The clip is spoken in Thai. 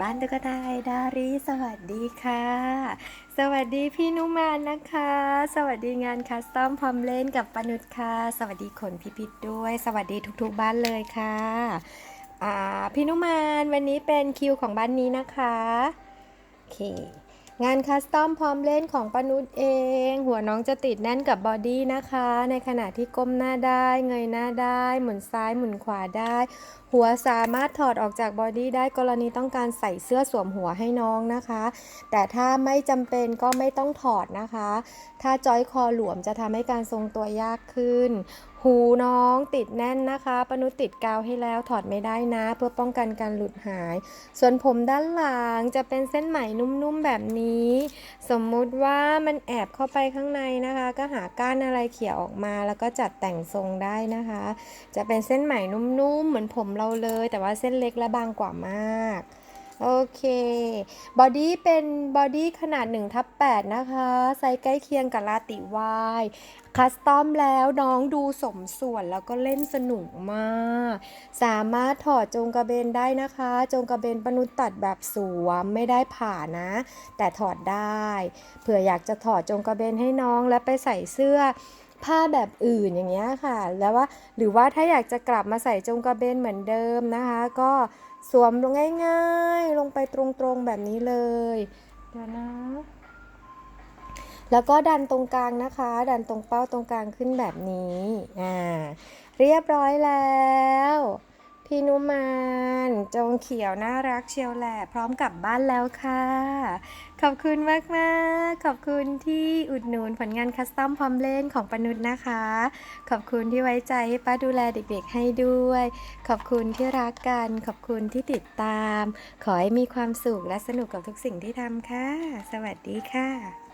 บ้านตุ๊กตาไอดารีสวัสดีค่ะ สวัสดีพี่นุมานนะคะ สวัสดีงานคัสตอมพร้อมเล่นกับปานุชค่ะ สวัสดีคนพิพิธด้วย สวัสดีทุกๆบ้านเลยค่ะพี่นุมานวันนี้เป็นคิวของบ้านนี้นะคะ โอเค งานคัสตอมพร้อมเล่นของปานุชเอง หัวน้องจะติดแน่นกับบอดี้นะคะ ในขณะที่ก้มหน้าได้ เงยหน้าได้ หมุนซ้ายหมุนขวาได้ หัวสามารถถอดออกจากบอดี้ได้กรณีต้องการใส่เสื้อสวมหัวให้น้องนะคะ แต่ถ้าไม่จำเป็นก็ไม่ต้องถอดนะคะ ถ้าจอยคอหลวมจะทำให้การทรงตัวยากขึ้น หูน้องติดแน่นนะคะ ปนุติดกาวให้แล้วถอดไม่ได้นะ เพื่อป้องกันการหลุดหาย ส่วนผมด้านหลังจะเป็นเส้นไหมนุ่มๆแบบนี้ สมมุติว่ามันแอบเข้าไปข้างในนะคะ ก็หาก้านอะไรเขี่ยออกมา แล้วก็จัดแต่งทรงได้นะคะ จะเป็นเส้นไหมนุ่มๆเหมือนผมเราเลย แต่ว่าเส้นเล็กและบางกว่ามาก โอเคบอดี้เป็นบอดี้ขนาด1ทับ8นะคะ ไซส์ใกล้เคียงกับลาติวายคัสตอมแล้วน้องดูสมส่วนแล้วก็เล่นสนุกมาก สามารถถอดจงกระเบนได้นะคะ จงกระเบนปนุษตัดแบบสวมไม่ได้ผ่านะ แต่ถอดได้ เผื่ออยากจะถอดจงกระเบนให้น้องแล้วไปใส่เสื้อ ผ้าแบบอื่นอย่างเงี้ยค่ะ แล้วว่าหรือว่าถ้าอยากจะกลับมาใส่จงกระเบนเหมือนเดิมนะคะ ก็สวมลงง่ายๆ ลงไปตรงๆแบบนี้เลยเดี๋ยวนะแล้วก็ดันตรงกลางนะคะ ดันตรงเป้าตรงกลางขึ้นแบบนี้อ่าเรียบร้อยแล้ว พี่นุมานจงเขียวน่ารักเชียวแหละ พร้อมกลับบ้านแล้วค่ะ ขอบคุณมากมากๆขอบคุณที่อุดหนุนผลงานคัสตอมพร้อมเล่นของปนุษย์นะคะ ขอบคุณที่ไว้ใจให้ป้าดูแลเด็กๆให้ด้วย ขอบคุณที่รักกัน ขอบคุณที่ติดตาม ขอให้มีความสุขและสนุกกับทุกสิ่งที่ทำค่ะ สวัสดีค่ะ